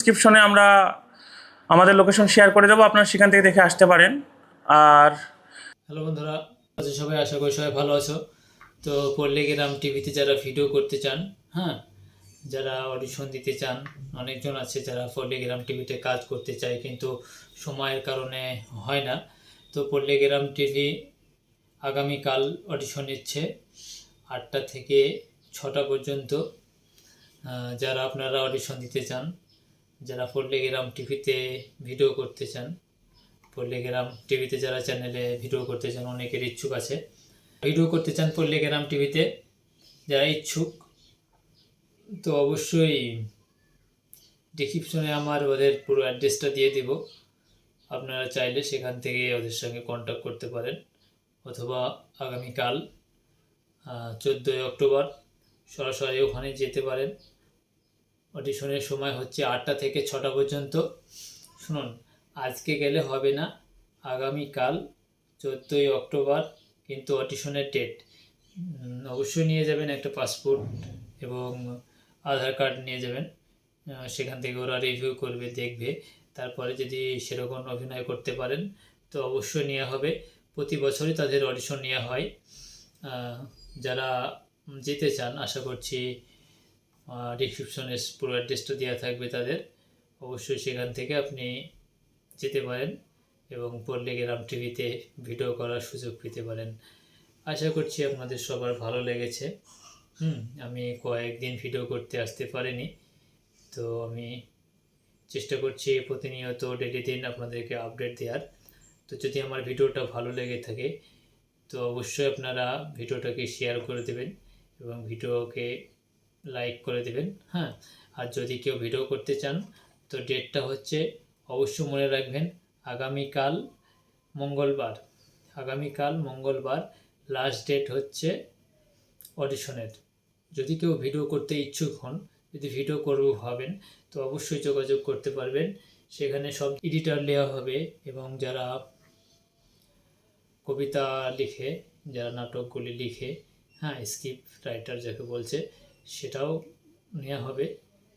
ডিসক্রিপশনে আমরা আমাদের লোকেশন শেয়ার করে দেবো, আপনারা সেখান থেকে দেখে আসতে পারেন। আর হ্যালো বন্ধুরা সবাই আশা করি সবাই ভালো আছো। তো পল্লীগ্রাম টিভিতে যারা ভিডিও করতে চান হ্যাঁ যারা অডিশন দিতে চান, অনেকজন আছে যারা পল্লীগ্রাম টিভিতে কাজ করতে চায়, কিন্তু সময়ের কারণে হয় না। তো পল্লীগ্রাম টিভি আগামীকাল অডিশন নিচ্ছে আটটা থেকে ছটা পর্যন্ত। যারা আপনারা অডিশন দিতে চান যারা পল্লীগ্রাম টিভিতে ভিডিও করতে চান পল্লীগ্রাম টিভিতে যারা চ্যানেলে ভিডিও করতে চান, অনেকের ইচ্ছুক আছে। ভিডিও করতে চান পল্লীগ্রাম টিভিতে, যারা ইচ্ছুক, তো অবশ্যই ডিসক্রিপশনে আমার ওদের পুরো অ্যাড্রেসটা দিয়ে দিব। আপনারা চাইলে সেখান থেকে ওদের সঙ্গে কন্ট্যাক্ট করতে পারেন। অথবা আগামীকাল চোদ্দোই অক্টোবর সরাসরি ওখানে যেতে পারেন। অডিশনের সময় হচ্ছে আটটা থেকে ছটা পর্যন্ত। শুনুন, আজকে গেলে হবে না আগামীকাল চোদ্দোই অক্টোবর, কিন্তু অডিশনের ডেট অবশ্যই নিয়ে যাবেন একটা পাসপোর্ট এবং আধার কার্ড নিয়ে যাবেন। সেখান থেকে ওরা রিভিউ করবে, দেখবে। তারপরে যদি সেরকম অভিনয় করতে পারেন, তো অবশ্যই নেওয়া হবে। প্রতি বছরই তাদের অডিশন নেওয়া হয়। যারা যেতে চান, আশা করছি ডিসক্রিপশনে পুরো অ্যাড্রেসটা দেওয়া থাকবে তাদের। অবশ্যই সেখান থেকে আপনি যেতে পারেন এবং পল্লীগ্রাম টিভিতে ভিডিও করার সুযোগ পেতে পারেন। আশা করছি আপনাদের সবার ভালো লেগেছে। হুম, আমি কয়েকদিন ভিডিও করতে আসতে পারিনি। তো আমি চেষ্টা করছি প্রতিনিয়ত ডেলি দিন আপনাদেরকে আপডেট দেওয়ার তো যদি আমার ভিডিওটা ভালো লেগে থাকে, তো অবশ্যই আপনারা ভিডিওটাকে শেয়ার করে দেবেন এবং ভিডিওকে লাইক করে দেবেন হ্যাঁ? আর যদি কেউ ভিডিও করতে চান, তো ডেটটা হচ্ছে অবশ্যই মনে রাখবেন আগামীকাল মঙ্গলবার। আগামীকাল মঙ্গলবার লাস্ট ডেট হচ্ছে অডিশনের যদি কেউ ভিডিও করতে ইচ্ছুক হন, যদি ভিডিও করব ভাবেন, তো অবশ্যই যোগাযোগ করতে পারবেন। সেখানে সব এডিটর নেওয়া হবে এবং যারা কবিতা লিখে, যারা নাটকগুলি লিখে হ্যাঁ স্ক্রিপ্ট রাইটার যাকে বলছে সেটাও নেওয়া হবে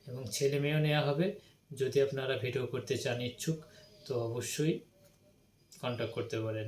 এবং ছেলে মেয়েও নেওয়া হবে। যদি আপনারা ভিডিও করতে চান ইচ্ছুক, তো অবশ্যই কন্ট্যাক্ট করতে পারেন।